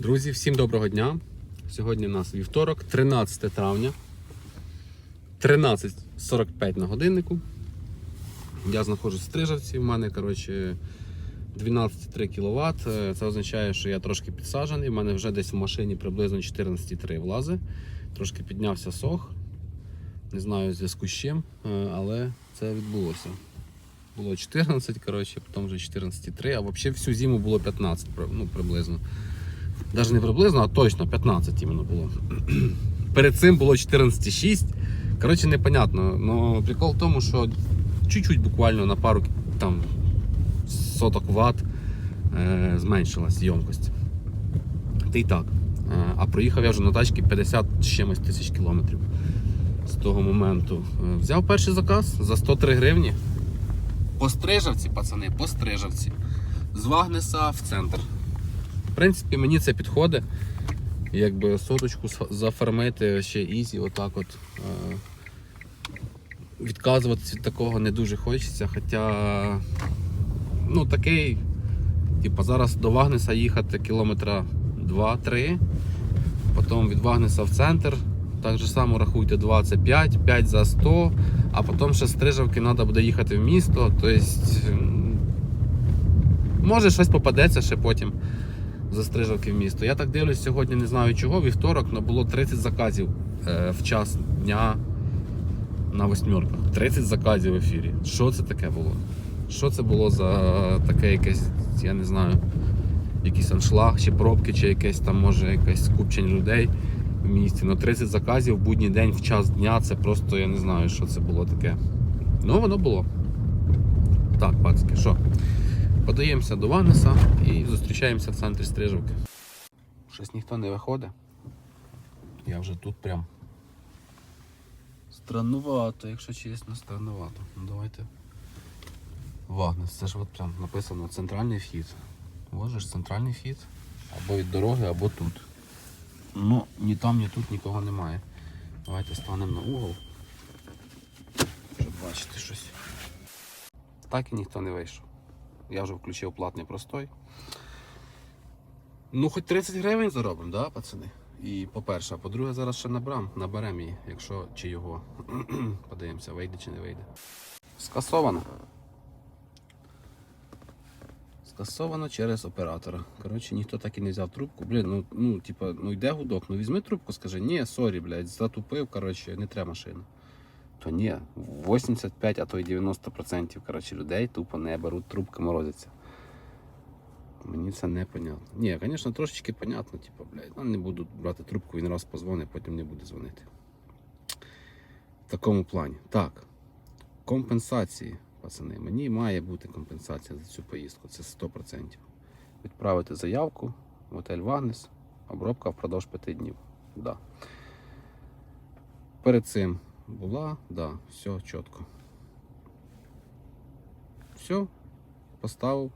Друзі, всім доброго дня. Сьогодні у нас вівторок, 13 травня, 13.45 на годиннику. Я знаходжусь в Стрижавці. У мене коротше, 12,3 кВт. Це означає, що я трошки підсаджений. У мене вже десь в машині приблизно 14,3 влази. Трошки піднявся сох. Не знаю в зв'язку з чим, е, але це відбулося. Було 14, коротше, потім вже 14,3, а взагалі всю зиму було 15 при- ну, приблизно. Навіть не приблизно, а точно 15 іменно було. Перед цим було 14,6. Коротше, непонятно. Но прикол в тому, що чуть-чуть буквально на пару там, соток ватт е, зменшилась ємкость. Та й так. Е, а проїхав я вже на тачці 50 з чимось тисяч кілометрів з того моменту. Е, взяв перший заказ за 103 гривні. По стрижавці, пацани, по стрижавці. З Вагнеса в центр. Принципі, мені це підходить. Якби соточку зафармити ще ізі, отак от. Е, відказуватися від такого не дуже хочеться. Хоча ну такий, типу, зараз до Вагнеса їхати кілометра 2-3, потім від Вагнеса в центр. Так же само рахуйте 25, 5 за 100, а потім ще з Стрижавки треба буде їхати в місто. Тобто, може щось попадеться ще потім за Стрижавки в місто. Я так дивлюсь сьогодні, не знаю чого, вівторок, але було 30 заказів е, в час дня на восьмерках. 30 заказів в ефірі. Що це таке було? Що це було за таке якесь, я не знаю, якийсь аншлаг, чи пробки, чи якесь там, може, якесь скупчення людей в місті. Ну 30 заказів в будній день в час дня це просто я не знаю, що це було таке. Ну, воно було. Так, пацки, що? Подаємося до Ванеса і зустрічаємося в центрі Стрижівки. Щось ніхто не виходить. Я вже тут прям. Страннувато, якщо чесно, страннувато. Ну давайте. Вагнес, це ж от прям написано центральний вхід. Ж центральний вхід. Або від дороги, або тут. Ну, ні там, ні тут нікого немає. Давайте станемо на угол. Щоб бачити щось. Так і ніхто не вийшов. Я вже включив платний простой. Ну, хоч 30 гривень заробимо, да, пацани? І по-перше, а по-друге, зараз ще набрам, наберемо її, якщо чи його. Подивимося, вийде чи не вийде. Скасовано. Скасовано через оператора. Коротше, ніхто так і не взяв трубку. Блін, ну, ну типа, ну йде гудок, ну візьми трубку, скажи, ні, сорі, блядь, затупив, коротше, не треба машину. То ні, 85, а то й 90% коротше, людей тупо не беруть трубки, морозяться. Мені це не понятно. Ні, звісно, трошечки понятно, типу, блядь, ну, не буду брати трубку, він раз позвонить, потім не буде дзвонити. В такому плані. Так, компенсації, пацани. Мені має бути компенсація за цю поїздку, це 100%. Відправити заявку в готель Вагнес, обробка впродовж 5 днів. Да. Перед цим була, да, все чітко. Все, поставив.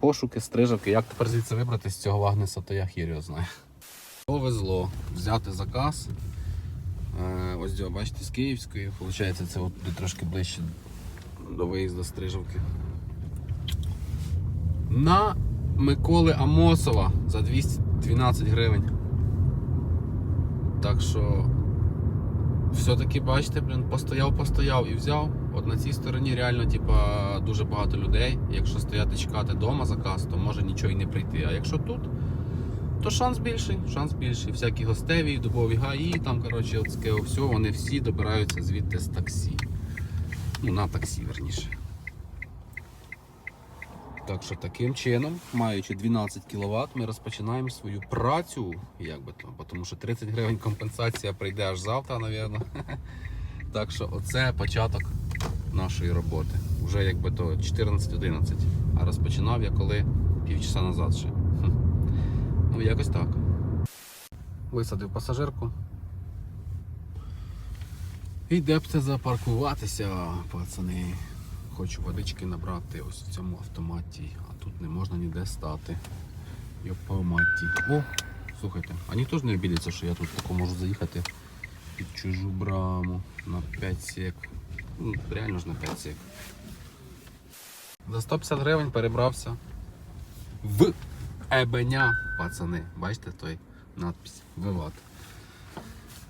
Пошуки, стрижавки. Як тепер звідси вибрати з цього Вагнеса, то я хір знаю. Повезло взяти заказ. Е, ось його, бачите, з Київської. Получається, це от трошки ближче до виїзду Стрижавки. На Миколи Амосова за 212 гривень. Так що все-таки, бачите, блін, постояв, постояв і взяв. От на цій стороні реально типа, дуже багато людей. Якщо стояти чекати вдома заказ, то може нічого і не прийти. А якщо тут, то шанс більший, шанс більший. Всякі гостеві, дубові гаї, там, коротше, от все, вони всі добираються звідти з таксі. Ну, на таксі, верніше. Так що таким чином, маючи 12 кВт, ми розпочинаємо свою працю, як би то, тому що 30 гривень компенсація прийде аж завтра, напевно. Так що оце початок нашої роботи. Уже якби то 14-11. А розпочинав я коли півчаса назад ще. Ну, якось так. Висадив пасажирку. І де б це запаркуватися, пацани. Хочу водички набрати ось в цьому автоматі, а тут не можна ніде стати. Йопаматі. О, слухайте, а ніхто ж не обідеться, що я тут тако можу заїхати під чужу браму на 5 сек. Ну, реально ж на 5 сек. За 150 гривень перебрався в Ебеня. пацани. Бачите той надпись Виват.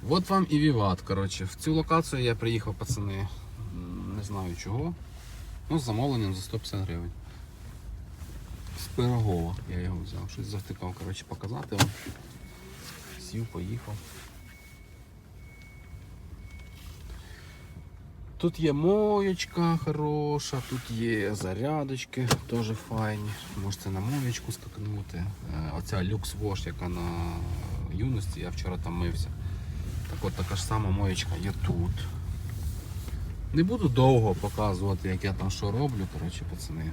От вам і Віват. Коротше. В цю локацію я приїхав, пацани. Не знаю чого. Ну, з замовленням за 150 гривень. З Пирогова я його взяв. Щось завтикав, коротше, показати вам. Сів, поїхав. Тут є моєчка хороша, тут є зарядочки, теж файні. Можете на моєчку скакнути. Е, Оця люкс Wash, яка на юності, я вчора там мився. Так от така ж сама моєчка є тут. Не буду довго показувати, як я там що роблю, коротше, пацани.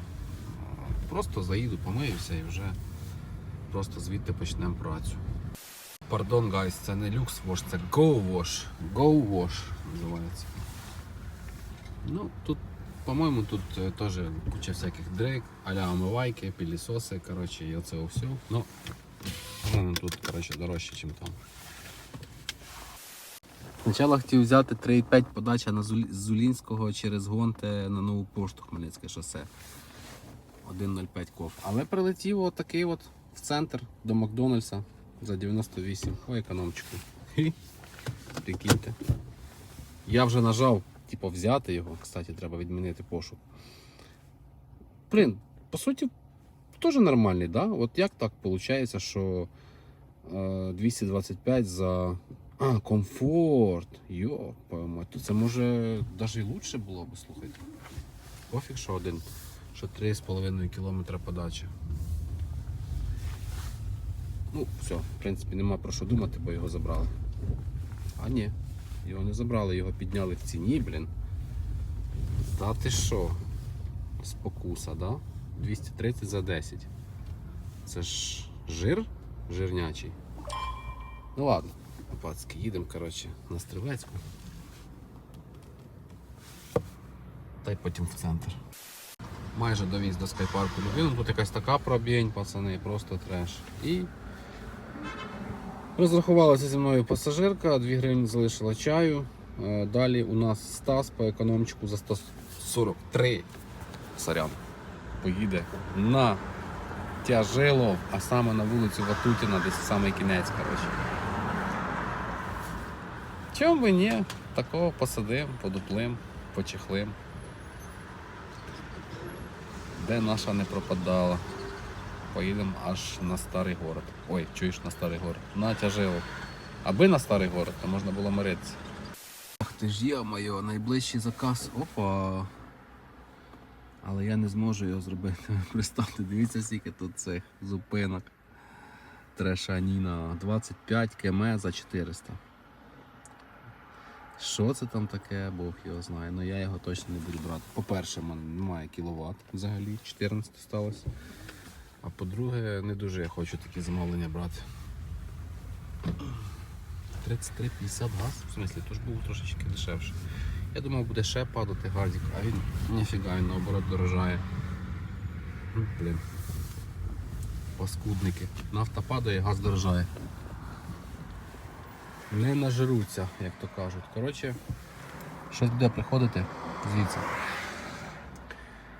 Просто заїду, помиюся і вже просто звідти почнемо працю. Пардон, гайс, це не люкс Wash, це Go Wash. Go Wash називається. Ну, тут, по-моєму, тут е, теж куча всяких дрейк, а-ля омивайки, пілісоси, коротше, і оце все. Ну, тут, коротше, дорожче, ніж там. Спочатку хотів взяти 3,5 подача на з Зулінського через Гонте на нову пошту Хмельницьке шосе. 1,05 ков. Але прилетів отакий от в центр до Макдональдса за 98. Ой, економчику. Хі. Прикиньте. Я вже нажав, типу, взяти його. Кстати, треба відмінити пошук. Блін, по суті, теж нормальний, да? От як так виходить, що е, 225 за. А, комфорт. Йо, поймать. То це може навіть і лучше було б, слухайте. Пофіг, що один, що 3,5 км подачі. Ну, все, в принципі, нема про що думати, бо його забрали. А ні, його не забрали, його підняли в ціні, блін. Та ти що? Спокуса, да? 230 за 10. Це ж жир жирнячий. Ну ладно, пацки, їдемо, коротше, на стрілецьку. Та й потім в центр. Майже довіз до скайпарку Любину. Тут якась така пробінь, пацани, просто треш. І Розрахувалася зі мною пасажирка, 2 гривні залишила чаю. Е, Далі у нас Стас по економчику за 143 сорян. Поїде на Тяжилов, а саме на вулицю Ватутіна, десь самий кінець. коротше. Чому би ні? Такого посадим, подуплим, почехлим. Де наша не пропадала. Поїдемо аж на старий город. Ой, чуєш на старий город. На тяжило. Аби на старий город, то можна було миритися. Ах ти ж я моє, найближчий заказ. Опа. Але я не зможу його зробити. Представте, дивіться, скільки тут цих зупинок. Трешаніна. 25 км за 400. Що це там таке, Бог його знає. Ну я його точно не буду брати. По-перше, в мене немає кіловат взагалі, 14 сталося. А по-друге, не дуже я хочу такі замовлення брати. 33,50 газ, в смислі, то ж був трошечки дешевше. Я думав, буде ще падати газик, а він ніфіга, він наоборот дорожає. Блін. Паскудники. Нафта падає, газ дорожає. Не нажируться, як то кажуть. Коротше, щось буде приходити звідси.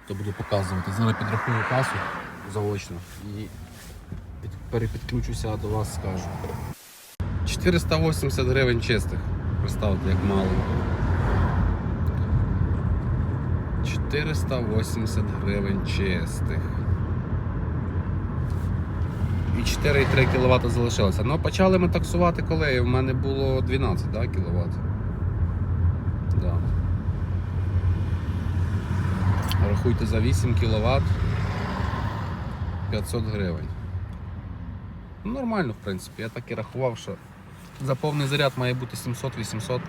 То буду показувати. Зараз підрахую касу заочно і під- перепідключуся до вас, скажу. 480 гривень чистих. Представте, як мало. 480 гривень чистих. І 4,3 кВт залишилося. Ну, почали ми таксувати коли? У мене було 12 да, кВт. Да. Рахуйте за 8 кВт 500 гривень. Ну, Нормально, в принципі. Я так і рахував, що за повний заряд має бути 700-800.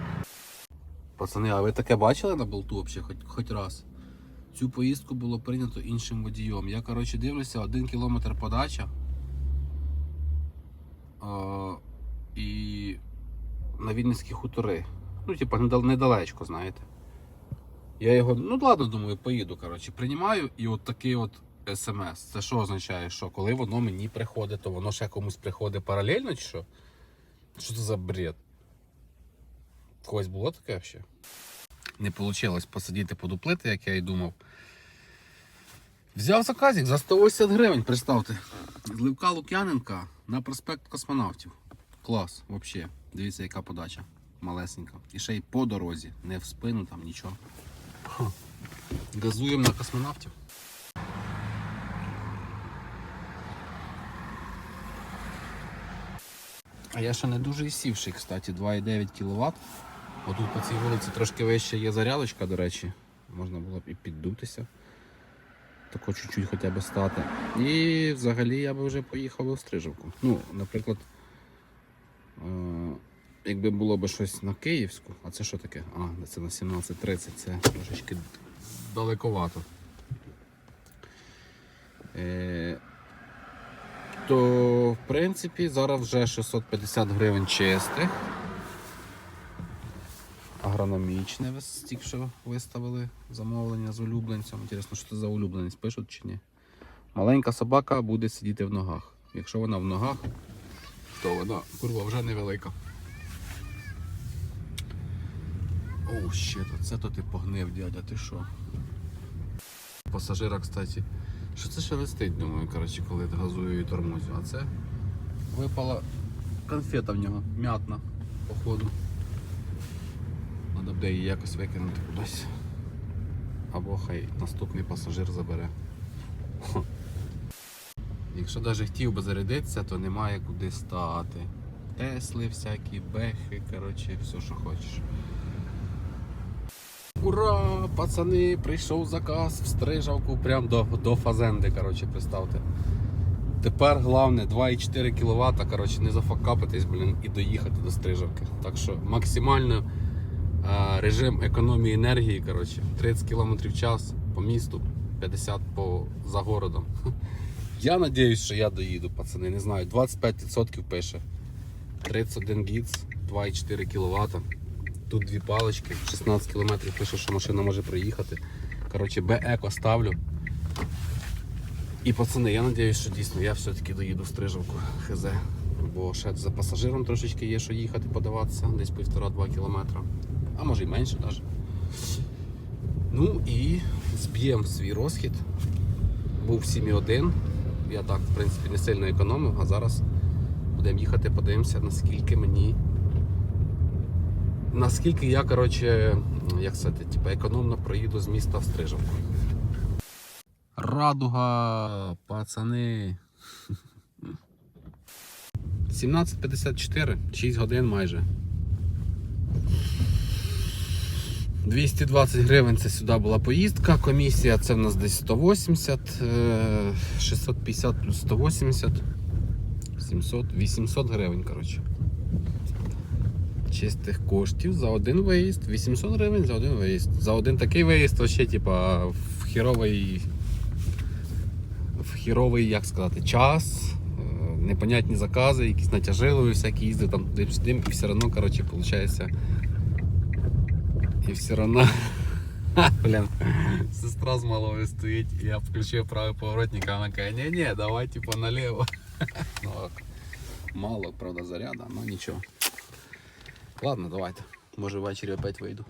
Пацани, а ви таке бачили на болту взагалі хоч, хоч раз? Цю поїздку було прийнято іншим водієм. Я, коротше, дивлюся, 1 кілометр подача. І на Вінницькі хутори. Ну, типа, недалечко, знаєте. Я його, ну ладно, думаю, поїду. коротше, Приймаю і от такий от смс. Це що означає? Що коли воно мені приходить, то воно ще комусь приходить паралельно чи що? Що це за бред? В когось було таке ще? Не вийшло посидіти подуплити, як я і думав. Взяв заказик за 180 гривень, представте. Зливка Лук'яненка на проспект космонавтів. Клас, взагалі. Дивіться, яка подача. Малесенька. І ще й по дорозі, не в спину там нічого. Газуємо на космонавтів. А я ще не дуже і сівший, кстати, 2,9 кВт. Отут по цій вулиці трошки вище є зарядочка, до речі. Можна було б і піддутися. Тако чуть-чуть хоча б стати. І взагалі я би вже поїхав у Стрижівку. Ну, наприклад, е- якби було б щось на Київську, а це що таке? А, це на 17.30, це трошечки далековато. Е- то, в принципі, зараз вже 650 гривень чистих. Агрономічне тільки що виставили замовлення з улюбленцем. Інтересно, що це за улюбленець пишуть чи ні. Маленька собака буде сидіти в ногах. Якщо вона в ногах, то вона курва вже невелика. Оу, ще то це то ти погнив, дядя, ти що? Пасажира, кстати. Що це шелестить, думаю, коротше, коли газую і тормозю. А це випала конфета в нього, м'ятна, походу. Буде її якось викинути кудись. Або хай наступний пасажир забере. Якщо навіть хотів би зарядитися, то немає куди стати. Тесли всякі, бехи, коротше, все, що хочеш. Ура! Пацани, прийшов заказ в стрижавку прямо до, до фазенди, коротше, представте. Тепер головне 2,4 кВт, коротше, не зафакапитись, блін, і доїхати до стрижавки. Так що максимально режим економії енергії, коротше, 30 км в час по місту, 50 по, за городом. Я надіюсь, що я доїду, пацани, не знаю, 25% пише. 31 гіц, 2,4 кВт. Тут дві палички, 16 км пише, що машина може проїхати. Коротше, Б-еко ставлю. І пацани, я сподіваюся, що дійсно я все-таки доїду в стрижавку ХЗ. Бо ще за пасажиром трошечки є, що їхати, подаватися, десь 1,5-2 км. А може і менше навіть. Ну і зб'ємо свій розхід. Був 7,1. Я так, в принципі, не сильно економив, а зараз будемо їхати, подивимося, наскільки мені наскільки я, коротше, як сказати, типу, економно проїду з міста в Стрижавку. Радуга, пацани. 17.54, 6 годин майже. 220 гривень це сюди була поїздка. Комісія це в нас десь 180, е, 650 плюс 180, 700, 800 гривень, коротше чистих коштів за один виїзд. 800 гривень за один виїзд. За один такий виїзд вообще, типа, в хіровий. В хіровий, як сказати, час. е, Непонятні закази, якісь натяжили, всякі їздили там туди сюди, і все одно, коротше, виходить. І все одно. Блін, сестра з малою стоїть, і я включив правий поворотник, а вона каже, ні-ні, давай типа наліво. Ну, ок. Мало, правда, заряда, але нічого. Ладно, давайте. Може ввечері опять вийду.